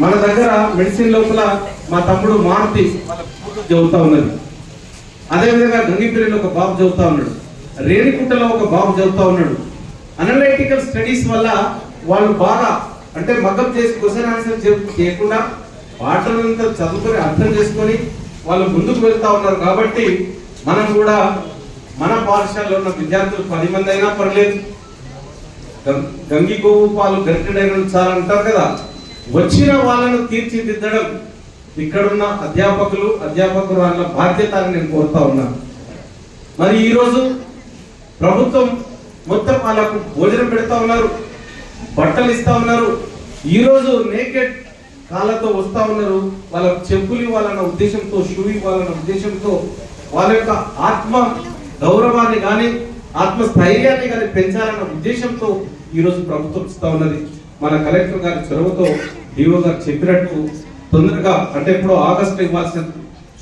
మన దగ్గర మెడిసిన్ లోపల మా తమ్ముడు మారుతి చెబుతా ఉన్నది. అదేవిధంగా గంగిపిల్లిలో ఒక బాబు చెబుతా ఉన్నాడు. రేణికుంటలో ఒక బాబు చెబుతా ఉన్నాడు. అనలైటికల్ స్టడీస్ వల్ల వాళ్ళు బాగా అంటే మగ్గం చేసి క్వశ్చన్ ఆన్సర్ చేయకుండా పాటలంతా చదువుకొని అర్థం చేసుకొని వాళ్ళు ముందుకు వెళ్తా ఉన్నారు కాబట్టి మనం కూడా మన పాఠశాలలో ఉన్న విద్యార్థులు పది మంది అయినా పర్లేదు. గం- గంగి గోవు పాలు గరిటెడైన చాలా అంటారు కదా. వచ్చిన వాళ్ళను తీర్చిదిద్దడం. ఇక్కడున్న అధ్యాపకులు అధ్యాపకులు వాళ్ళ బాధ్యత అని నేను కోరుతా ఉన్నాను మరి ఈరోజు ప్రభుత్వం మొత్తం వాళ్ళకు భోజనం పెడతా ఉన్నారు బట్టలు ఇస్తా ఉన్నారు. ఈరోజు నేకెడ్ కాళ్ళతో వస్తా ఉన్నారు. వాళ్ళకు చెప్పులు ఇవ్వాలన్న ఉద్దేశంతో షూ ఇవ్వాలన్న ఉద్దేశంతో వాళ్ళ యొక్క ఆత్మ గౌరవాన్ని కానీ ఆత్మస్థైర్యాన్ని కానీ పెంచాలన్న ఉద్దేశంతో ఈరోజు ప్రభుత్వం ఇస్తా ఉన్నది. మన కలెక్టర్ గారి చొరవతో డిఓ గారు చెప్పినట్టు తొందరగా అంటే ఇప్పుడు ఆగస్టు ఇవ్వాల్సిన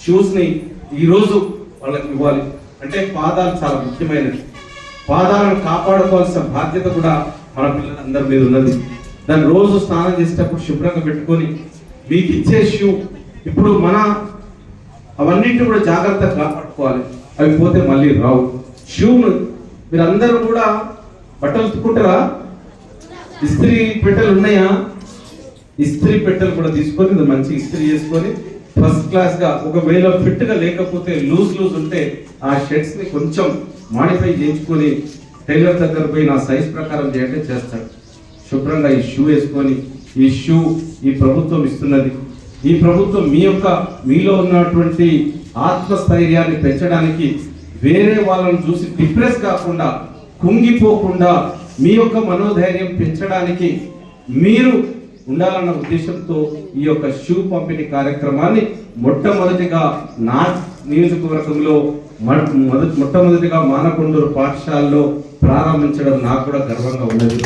షూస్ని వాళ్ళకి ఇవ్వాలి. అంటే పాదాలు చాలా ముఖ్యమైనవి. పాదాలను కాపాడుకోవాల్సిన బాధ్యత కూడా మన పిల్లలందరి మీద ఉన్నది. దాన్ని రోజు స్నానం చేసేటప్పుడు శుభ్రంగా పెట్టుకొని మీకు ఇచ్చే షూ ఇప్పుడు మన అవన్నింటిని కూడా జాగ్రత్తగా కాపాడుకోవాలి. అవి పోతే మళ్ళీ రావు. షూను మీరందరూ కూడా బట్టలు ఉతుక్కుంటారా? ఇస్త్రీ పెట్టెలు ఉన్నాయా? ఇస్త్రీ పెట్టెలు కూడా తీసుకొని మంచి ఇస్త్రీ చేసుకొని ఫస్ట్ క్లాస్గా ఒకవేళ ఫిట్గా లేకపోతే లూజ్ లూజ్ ఉంటే ఆ షర్ట్స్ని కొంచెం మాడిఫై చేయించుకొని టైలర్ దగ్గర పోయి నా సైజ్ ప్రకారం చేయటం చేస్తాడు. శుభ్రంగా ఈ షూ వేసుకొని ఈ షూ ఈ ప్రభుత్వం ఇస్తున్నది. ఈ ప్రభుత్వం మీ యొక్క మీలో ఉన్నటువంటి ఆత్మస్థైర్యాన్ని పెంచడానికి వేరే వాళ్ళని చూసి డిప్రెస్ కాకుండా కుంగిపోకుండా మీ యొక్క మనోధైర్యం పెంచడానికి మీరు ఉండాలన్న ఉద్దేశంతో ఈ యొక్క షూ పంపిణీ కార్యక్రమాన్ని మొట్టమొదటిగా నా నియోజకవర్గంలో మొదటి మొట్టమొదటిగా మానకొండూరు పాఠశాలలో ప్రారంభించడం నాకు కూడా గర్వంగా ఉన్నది.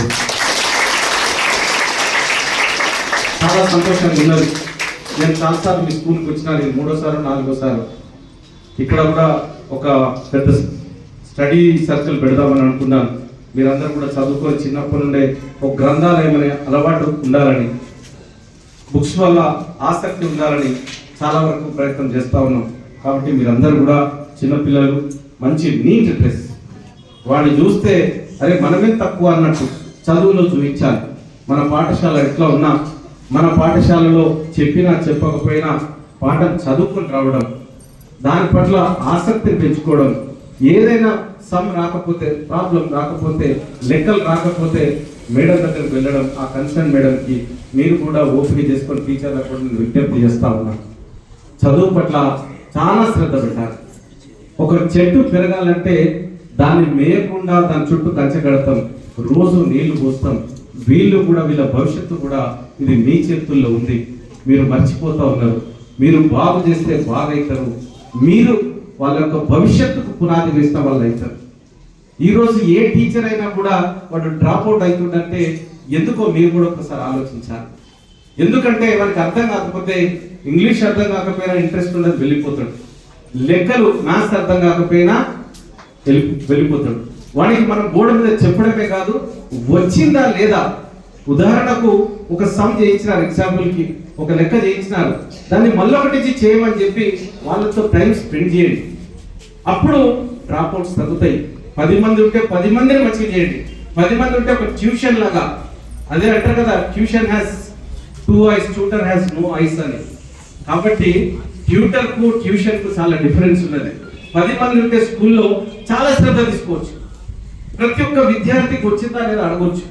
చాలా సంతోషంగా ఉన్నది. నేను చాలాసార్లు మీ స్కూల్కి వచ్చినా ఇది మూడోసారి నాలుగోసారి ఇక్కడ కూడా ఒక పెద్ద స్టడీ సర్కిల్ పెడదామని అనుకున్నాను. మీరందరూ కూడా చదువుకొని చిన్నప్పటి నుండే ఒక గ్రంథాలయం అనే అలవాటు ఉండాలని బుక్స్ వల్ల ఆసక్తి ఉండాలని చాలా వరకు ప్రయత్నం చేస్తా ఉన్నాం. కాబట్టి మీరందరూ కూడా చిన్నపిల్లలు మంచి నీట్ డ్రెస్ వాడిని చూస్తే అరే మనమే తక్కువ అన్నట్టు చదువులో చూపించాలి. మన పాఠశాల ఎట్లా ఉన్నా మన పాఠశాలలో చెప్పినా చెప్పకపోయినా పాఠం చదువుకొని రావడం దాని పట్ల ఆసక్తిని పెంచుకోవడం ఏదైనా సమ్ రాకపోతే ప్రాబ్లం రాకపోతే లెక్కలు రాకపోతే మేడం దగ్గరికి వెళ్ళడం ఆ కన్సర్న్ మేడంకి మీరు కూడా ఓపిక చేసుకొని టీచర్ల కూడా నేను విజ్ఞప్తి చేస్తా ఉన్నా. చదువు పట్ల చాలా శ్రద్ధ పెట్టాలి. ఒక చెట్టు పెరగాలంటే దాన్ని మేయకుండా దాని చుట్టూ కంచె కడతాం. రోజు నీళ్ళు పోస్తాం. వీళ్ళు కూడా వీళ్ళ భవిష్యత్తు కూడా ఇది మీ చేతుల్లో ఉంది. మీరు మర్చిపోతూ ఉన్నారు. మీరు బాగు చేస్తే బాగైతారు. మీరు వాళ్ళ యొక్క భవిష్యత్తు పునాది వేసిన వాళ్ళు అవుతారు. ఈరోజు ఏ టీచర్ అయినా కూడా వాడు డ్రాప్ అవుట్ అవుతుందంటే ఎందుకో మీరు కూడా ఒకసారి ఆలోచించాలి. ఎందుకంటే వారికి అర్థం కాకపోతే ఇంగ్లీష్ అర్థం కాకపోయినా ఇంట్రెస్ట్ ఉండదు వెళ్ళిపోతాడు. లెక్కలు మ్యాథ్స్ అర్థం కాకపోయినా వెళ్ళి- వెళ్ళిపోతాడు. వాడికి మనం బోర్డు మీద చెప్పడమే కాదు వచ్చిందా లేదా? ఉదాహరణకు ఒక సమ్ చేయించినారు ఎగ్జాంపుల్కి ఒక లెక్క చేయించినారు. దాన్ని మళ్ళొకటి చేయమని చెప్పి వాళ్ళతో టైం స్పెండ్ చేయండి. అప్పుడు డ్రాప్ అవుట్స్ తగ్గుతాయి. పది మంది ఉంటే పది మందిని మంచిగా చేయండి. పది మంది ఉంటే ఒక ట్యూషన్ లాగా. అదే అంటారు కదా tuition has two eyes tutor has no eyes అని. కాబట్టి ట్యూటర్కు ట్యూషన్కు చాలా డిఫరెన్స్ ఉన్నది. పది మంది ఉంటే స్కూల్లో చాలా శ్రద్ధ తీసుకోవచ్చు. ప్రతి ఒక్క విద్యార్థికి వచ్చిందా లేదా అడగవచ్చు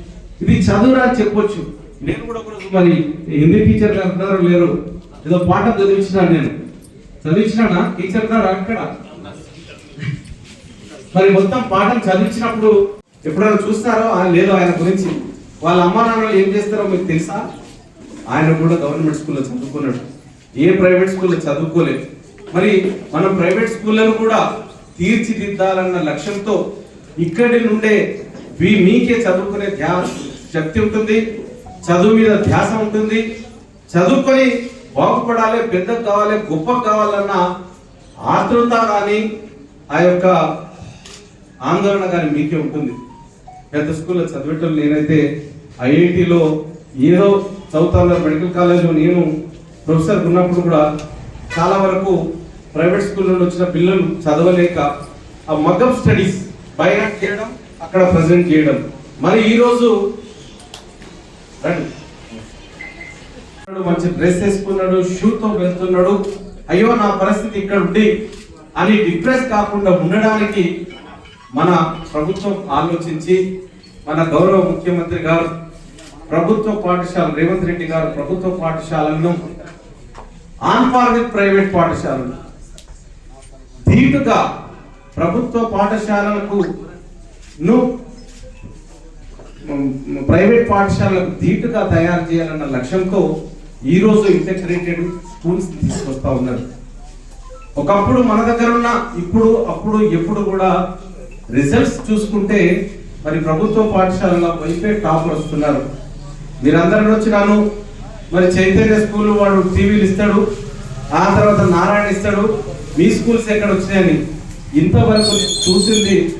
ఇది చదువురా అని చెప్పొచ్చు. నేను కూడా ఒకరోజు మరి హిందీ టీచర్ గారు లేరు. ఏదో పాఠం చదివించినాను నేను. చదివించినానా టీచర్ గారు అక్కడ? మరి మొత్తం పాఠం చదివించినప్పుడు ఎప్పుడైనా చూస్తారో? ఆయన లేదు ఆయన గురించి. వాళ్ళ అమ్మా నాన్నలు ఏం చేస్తారో మీకు తెలుసా? ఆయన కూడా గవర్నమెంట్ స్కూల్లో చదువుకున్నాడు. ఏ ప్రైవేట్ స్కూల్లో చదువుకోలేదు. మరి మనం ప్రైవేట్ స్కూళ్ళను కూడా తీర్చిదిద్దాలన్న లక్ష్యంతో ఇక్కడి నుండే మీ మీకే చదువుకునే ధ్యాస శక్తి ఉంటుంది. చదువు మీద ధ్యాస ఉంటుంది. చదువుకొని బాగుపడాలి పెద్ద కావాలి గొప్ప కావాలన్న ఆతృత కానీ ఆ యొక్క ఆందోళన కానీ మీకే ఉంటుంది. పెద్ద స్కూల్లో చదివేటప్పుడు నేనైతే ఐఐటిలో ఏదో చదువుతా మెడికల్ కాలేజ్లో నేను ప్రొఫెసర్ ఉన్నప్పుడు కూడా చాలా వరకు ప్రైవేట్ స్కూల్ నుండి వచ్చిన పిల్లలు చదవలేక ఆ మగ్గం స్టడీస్ బయట చేయడం అక్కడ ప్రజెంట్ చేయడం. మరి ఈరోజు రండి. మంచి డ్రెస్ వేసుకున్నాడు షూతో వెళ్తున్నాడు. అయ్యో నా పరిస్థితి ఇక్కడ ఉంది అని డిప్రెస్ కాకుండా ఉండడానికి మన ప్రభుత్వం ఆలోచించి మన గౌరవ ముఖ్యమంత్రి గారు ప్రభుత్వ పాఠశాల రేవంత్ రెడ్డి గారు ప్రభుత్వ పాఠశాలను ఆన్ పార్ విత్ ప్రైవేట్ పాఠశాలలు ధీటుగా ప్రభుత్వ పాఠశాలలకు ను ప్రైవేట్ పాఠశాలకు ధీటుగా తయారు చేయాలన్న లక్ష్యంతో ఈ రోజు ఇంటగ్రేటెడ్ స్కూల్స్ తీసుకొస్తా ఉన్నారు. ఒకప్పుడు మన దగ్గర ఉన్న ఇప్పుడు అప్పుడు ఎప్పుడు కూడా రిజల్ట్స్ చూసుకుంటే మరి ప్రభుత్వ పాఠశాలలో వైపే టాపర్ వస్తున్నారు. మీరందరూ వచ్చినాను. మరి చైతన్య స్కూల్ వాడు టీవీలు ఇస్తాడు. ఆ తర్వాత నారాయణ ఇస్తాడు. మీ స్కూల్స్ ఎక్కడ వచ్చినాయని? ఇంతవరకు చూసింది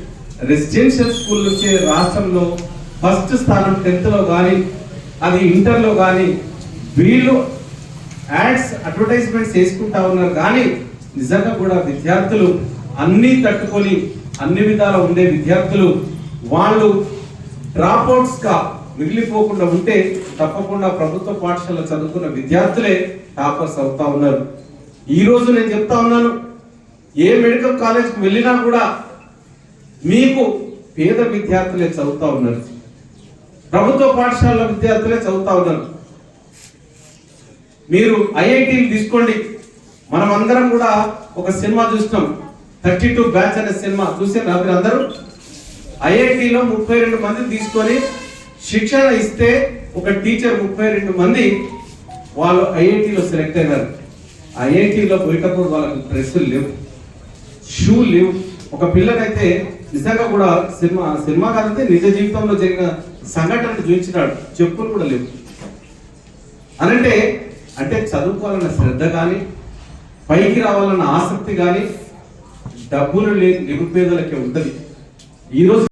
రెసిడెన్షియల్ స్కూల్ వచ్చే రాష్ట్రంలో ఫస్ట్ స్థానం టెన్త్లో కానీ అది ఇంటర్లో కానీ వీళ్ళు యాడ్స్ అడ్వర్టైజ్మెంట్స్ వేసుకుంటా ఉన్నారు. కానీ నిజంగా కూడా విద్యార్థులు అన్నీ తట్టుకొని అన్ని విధాల ఉండే విద్యార్థులు వాళ్ళు డ్రాప్అవుట్స్గా మిగిలిపోకుండా ఉంటే తప్పకుండా ప్రభుత్వ పాఠశాల చదువుకున్న విద్యార్థులే టాపర్స్ అవుతా ఉన్నారు. ఈ రోజు నేను చెప్తా ఉన్నాను ఏ మెడికల్ కాలేజ్కి వెళ్ళినా కూడా మీకు పేద విద్యార్థులే చదువుతా ఉన్నారు. ప్రభుత్వ పాఠశాల విద్యార్థులే చదువుతా ఉన్నారు. మీరు ఐఐటీలు తీసుకోండి. మనం అందరం కూడా ఒక సినిమా చూస్తాం థర్టీ టూ బ్యాచ్ అనే సినిమా చూసారా మీరు అందరూ? ఐఐటిలో ముప్పై రెండు మంది తీసుకొని శిక్షణ ఇస్తే ఒక టీచర్ ముప్పై రెండు మంది వాళ్ళు ఐఐటిలో సెలెక్ట్ అయినారు. ఐఐటిలో పోయేటప్పుడు వాళ్ళకి డ్రెస్సులు లేవు. షూ లేవు. ఒక పిల్లకైతే నిజంగా కూడా సినిమా సినిమా కాదంటే నిజ జీవితంలో జరిగిన సంఘటనలు చూపించినాడు. చెప్పులు కూడా లేవు. అనంటే అంటే చదువుకోవాలన్న శ్రద్ధ కానీ పైకి రావాలన్న ఆసక్తి కానీ డబ్బులు లేని నిరుపేదలకి ఉంటుంది. ఈరోజు